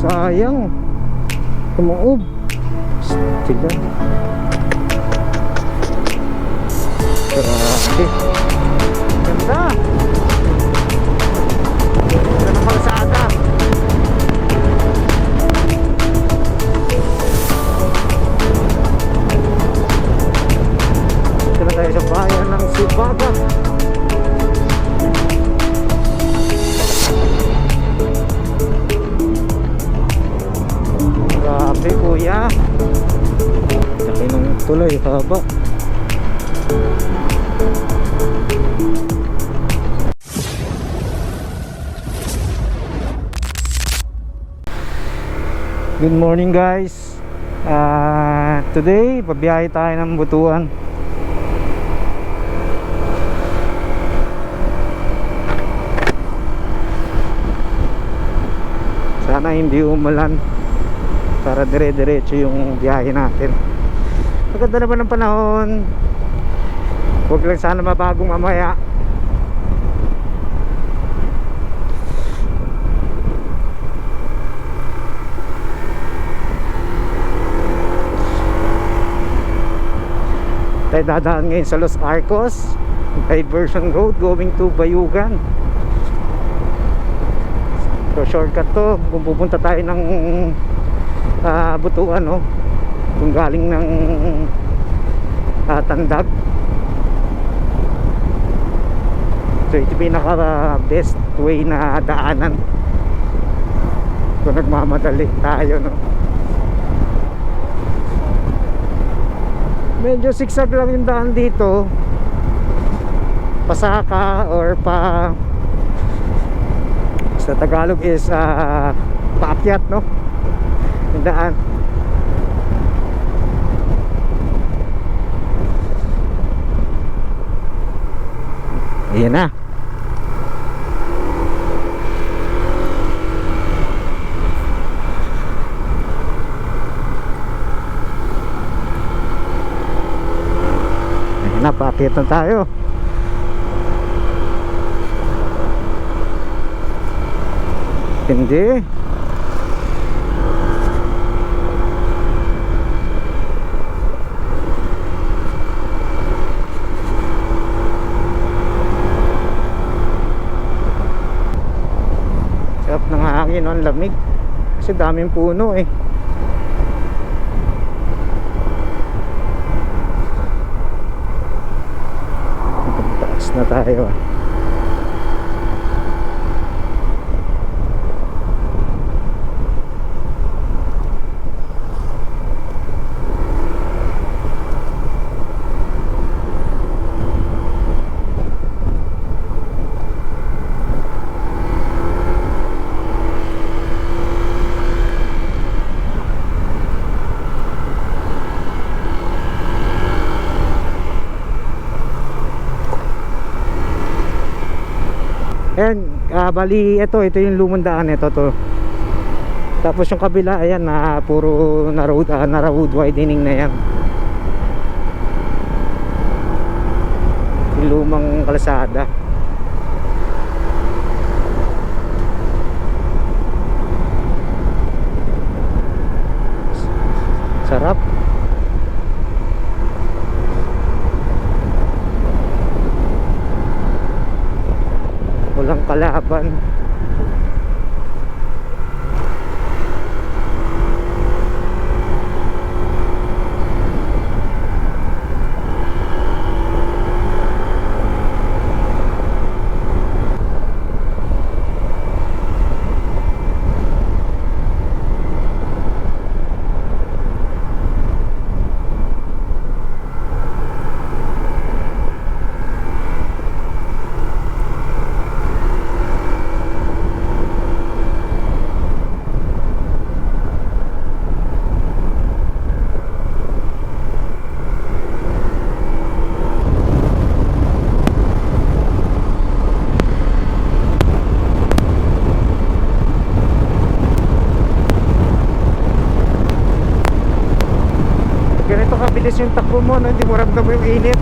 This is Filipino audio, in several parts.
sayang. Tumuob sila. Grabe. Ganda. Ganda ng kalsada. Na tayo sa bayan Grabe kuya Laki ng tulay, haba. Good morning guys. Ah, Today, pabiyahe tayo ng Butuan. Sana hindi umulan para dire-diretso yung biyahe natin. Maganda naman ng panahon. Huwag lang sana mabagong mamaya. Tayo dadaan ngayon sa Los Arcos. Diversion road going to Bayugan. So shortcut to. Kung pupunta tayo ng uh, butuan no? Kung galing ng uh, tandag. So ito pinaka best way na daanan. Kung nagmamadali tayo no? Medyo sigsag lang yung daan dito. Pasaka or pa sa Tagalog is uh, paakyat no yung daan. Ayan na. Ayan na paakyat na tayo. Hindi sarap ng hangin no? ang lamig kasi daming puno eh taas na tayo ah Ayan, ah, bali ito, ito yung lumang daan ito to. Tapos yung kabila, ayan na puro na road, ah, na road widening na yan. Yung lumang kalsada. Walang kalaban yung takbo mo no? hindi mo ramdam yung init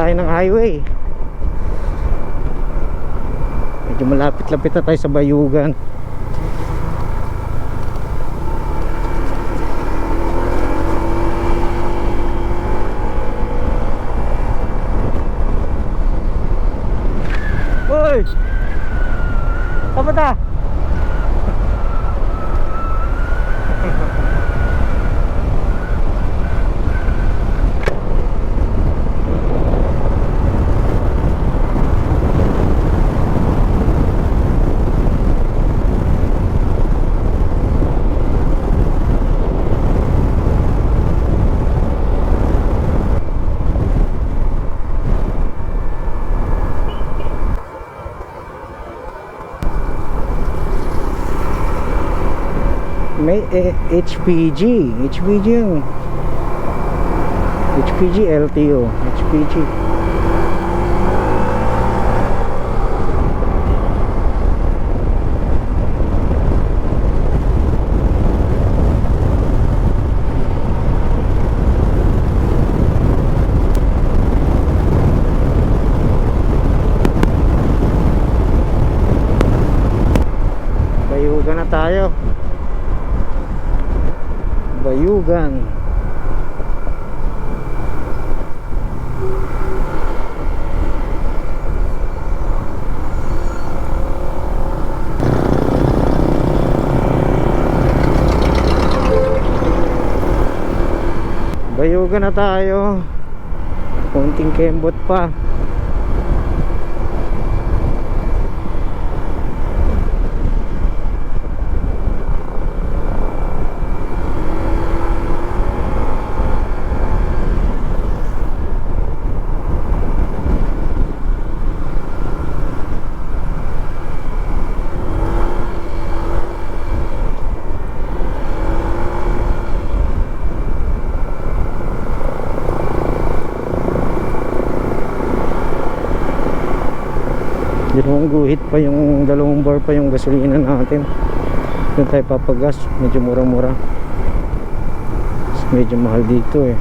tayo ng highway. Medyo malapit-lapit na tayo sa Bayugan. Uy! Apa May eh, HPG. HPG yung HPG LTO. HPG. Bayugan na tayo. Bayugan. Bayugan na tayo. Konting kembot pa. Dalawang guhit pa yung dalawang bar pa yung gasolina natin. Doon tayo papagas, medyo mura-mura. Medyo mahal dito eh.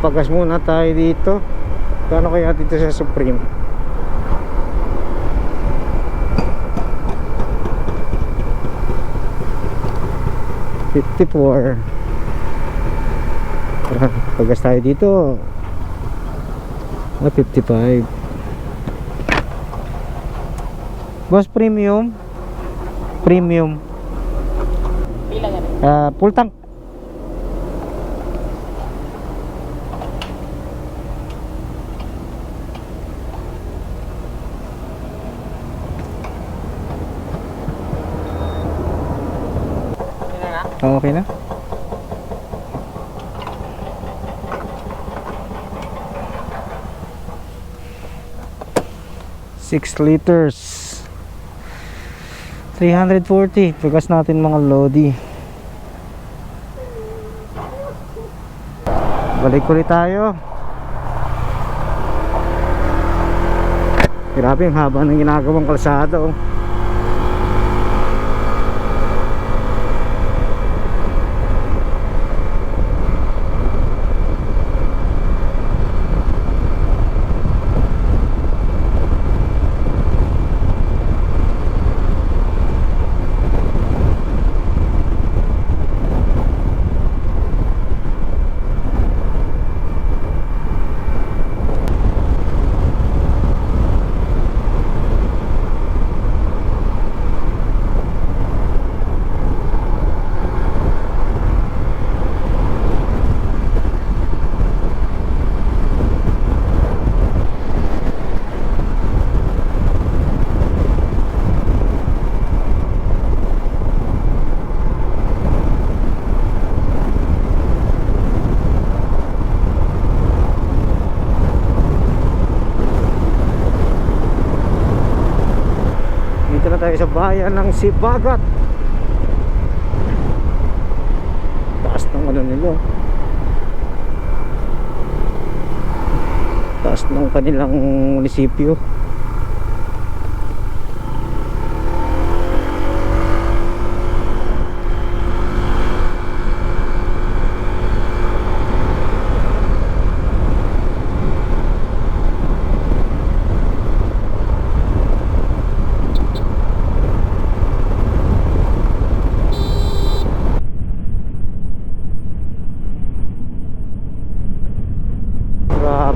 Papagas muna tayo dito. Kano kaya dito sa Supreme? Fifty-four. Pagas tayo dito. Ah, 55. Boss premium. Premium. Ah, full tank. Okay na? Six liters 340 Pagas natin mga lodi Balik ulit tayo Grabe ang haba ng ginagawang kalsada oh. Sa bayan ng Sibagat. Taas ng ano nila. Taas ng kanilang munisipyo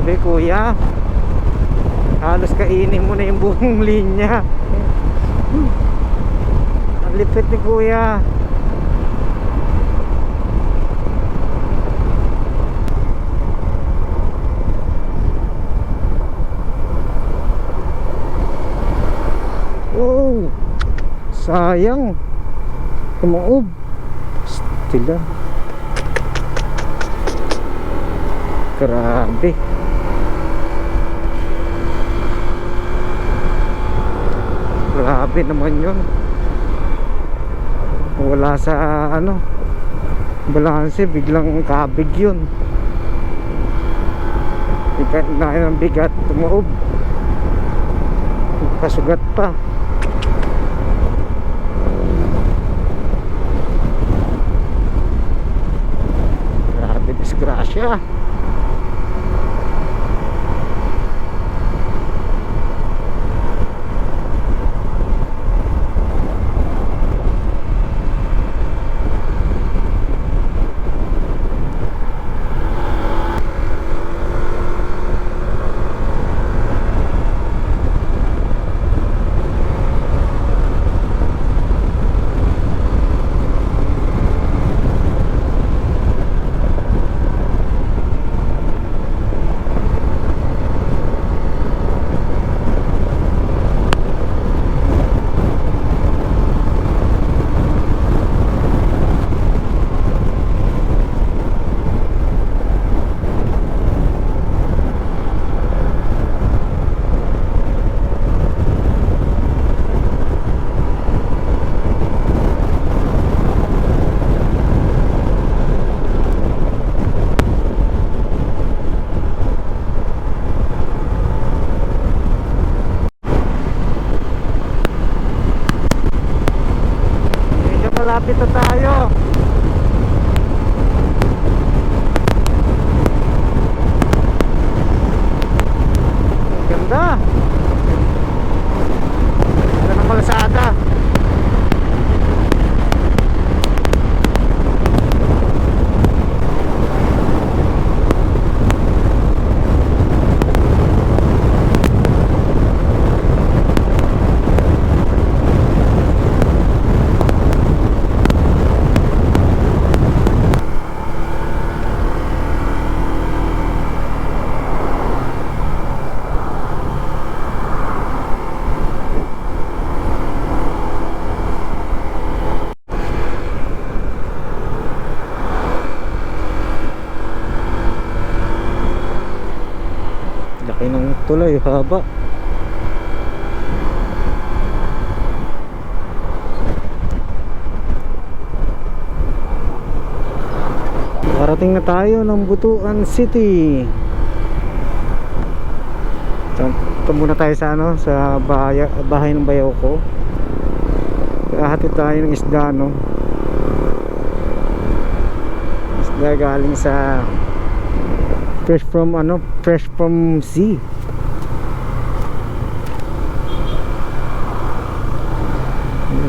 Grabe kuya Halos kainin mo na yung linya. Ang lipit ni kuya. Oh Sayang. Tumuob Stila Grabe Grabe naman yun. Wala sa ano Balanse biglang kabig yun. Bigat na ng bigat Tumuob Kasugat pa. Grabe disgrasya haba. Parating na tayo ng Butuan City. So, muna tayo sa ano, sa bahay, bahay ng bayaw ko. Hatid tayo ng isda, no? Isda galing sa fresh from ano fresh from sea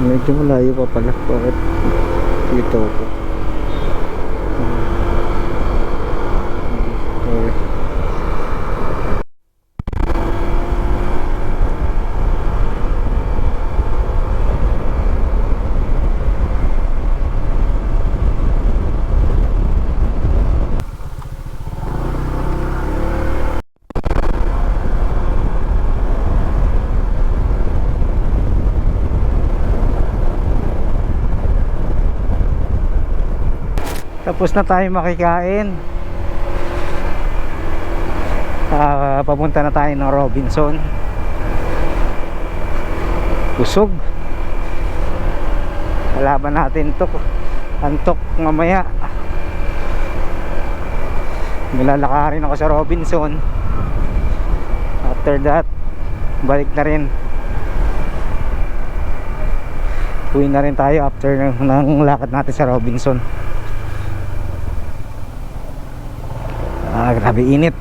medyo malayo pa pala. Bakit dito ako okay. Tapos na tayo makikain. Ah, papunta na tayo ng Robinson. Busog. Kalaban natin to. Antok mamaya. Nilalakarin ako sa Robinson. After that, balik na rin. Uwi na rin tayo after ng, ng lakad natin sa Robinson. Ah, grabe init.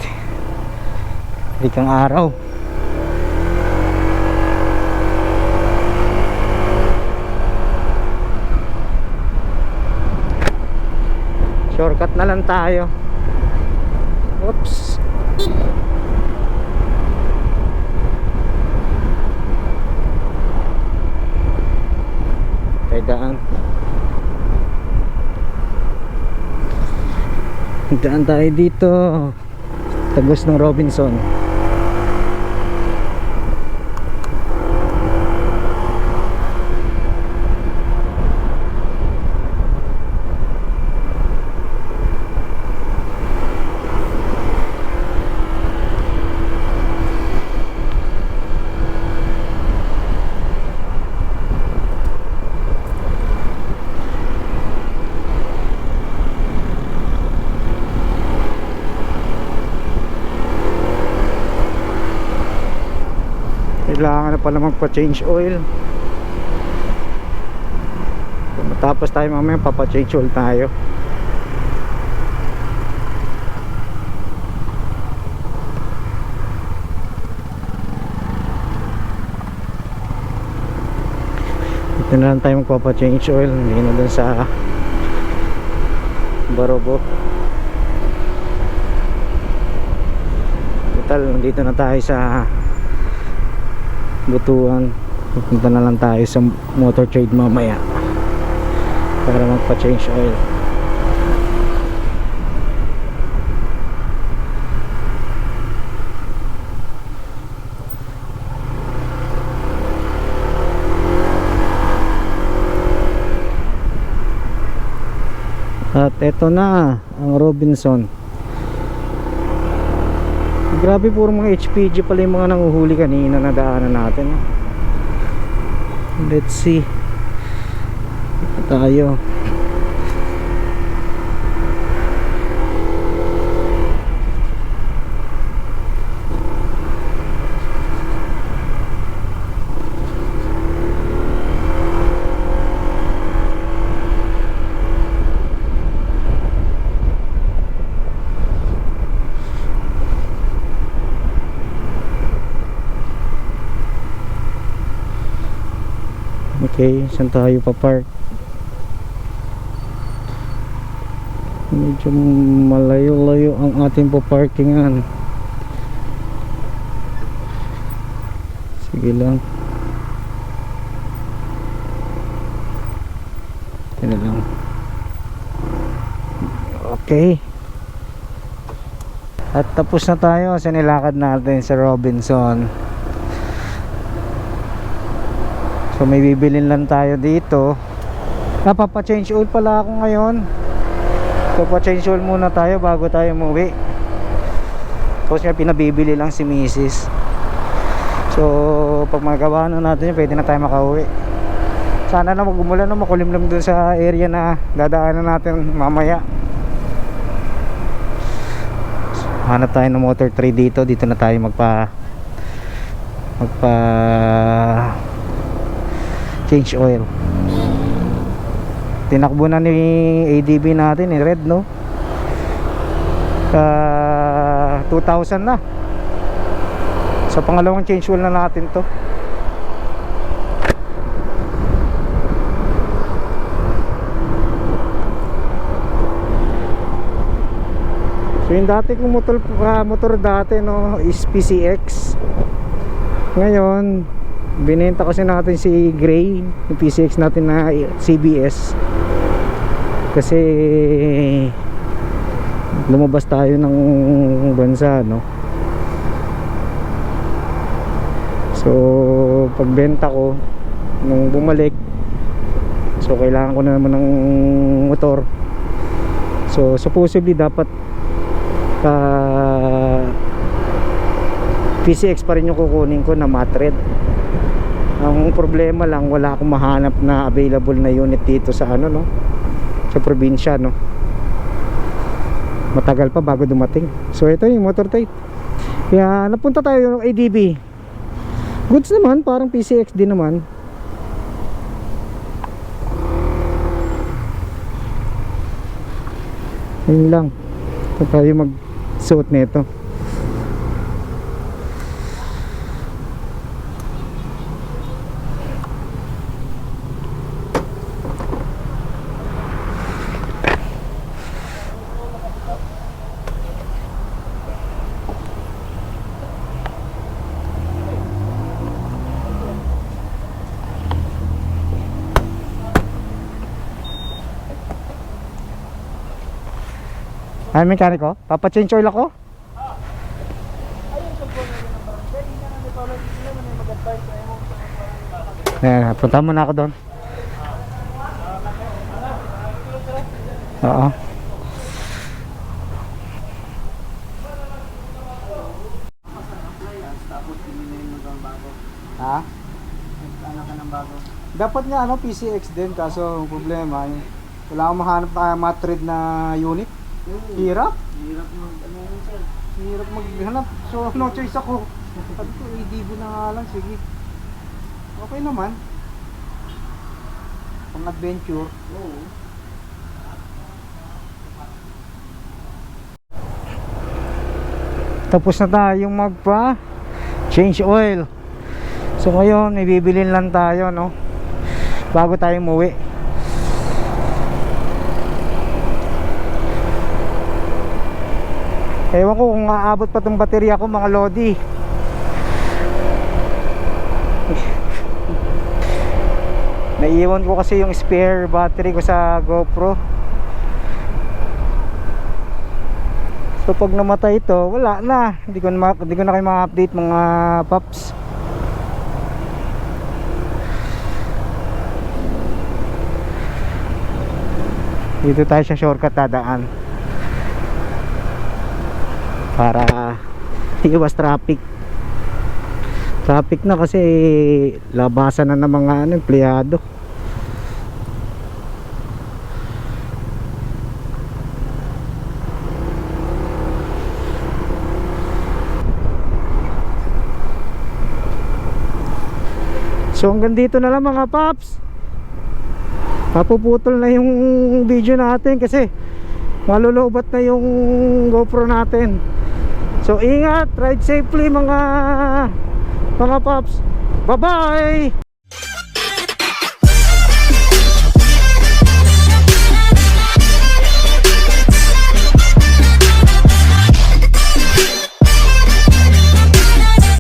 Ikang araw. Shortcut na lang tayo. Oops. Kay daan. Daan tayo dito. Tagos ng Robinson. Kailangan na pala magpa-change oil. Kung matapos tayo mamaya, papa-change oil tayo. Dito na lang tayo magpapa-change oil. Hindi na dun sa Barobo. Total, nandito na tayo sa butuan pupunta na lang tayo sa motor trade mamaya para magpa change oil. At eto na ang Robinson Grabe puro mga HPG pala yung mga nanguhuli kanina na daanan natin. Let's see. Tayo. Okay, saan tayo pa park? Medyo malayo-layo ang ating pa parkingan. Sige lang. Yan lang. Okay. At tapos na tayo sa nilakad natin sa Robinson. So may bibilin lang tayo dito. Napapa-change oil pala ako ngayon. Papa-change oil muna tayo bago tayo umuwi. Tapos nga pinabibili lang si Mrs. So pag magawa na natin yun, pwede na tayo makauwi. Sana na magumulan na makulimlim dun sa area na dadaanan natin mamaya. Hanap tayo ng motor trade dito. Dito na tayo magpa magpa change oil. Tinakbo na ni ADB natin ni red no? Uh, 2,000 na. Sa pangalawang change oil na natin to. So yung dati kong motor, ah, motor dati no is PCX ngayon binenta kasi natin si Gray yung PCX natin na CBS kasi lumabas tayo ng bansa no? So pagbenta ko nung bumalik so kailangan ko na naman ng motor. So supposedly dapat uh, PCX pa rin yung kukunin ko na mat red ang problema lang wala akong mahanap na available na unit dito sa ano no? Sa probinsya no? Matagal pa bago dumating. So ito yung motor tape kaya napunta tayo ng ADB goods naman parang PCX din naman. Yun lang. Ito tayo mag suot nito Ay, mekaniko? Papa-change oil ako? Ayan, punta muna ako doon. Oo. Ha? Ano ka ng bago? Dapat nga ano, PCX din kaso ang problema yung wala akong mahanap na matred na unit. Hirap. Hirap mo. Ano yun, sir? Hirap maghanap. So, no choice ako. Sabi ko, ADB na nga lang. Sige. Okay naman. Pang adventure. Oo. Tapos na tayong magpa change oil. So ngayon, may bibilin lang tayo, no? Bago tayo umuwi. Ewan ko kung aabot pa tong baterya ko mga lodi. Naiiwan ko kasi yung spare battery ko sa GoPro. So pag namatay ito, wala na. Hindi ko na hindi ko na kayo ma-update mga paps. Dito tayo sa shortcut dadaan. Para iwas traffic. Traffic na kasi labasan na ng mga ano, empleyado. So hanggang dito na lang mga paps Papuputol na yung video natin kasi Malulubat na yung GoPro natin So ingat, ride safely mga mga paps Bye bye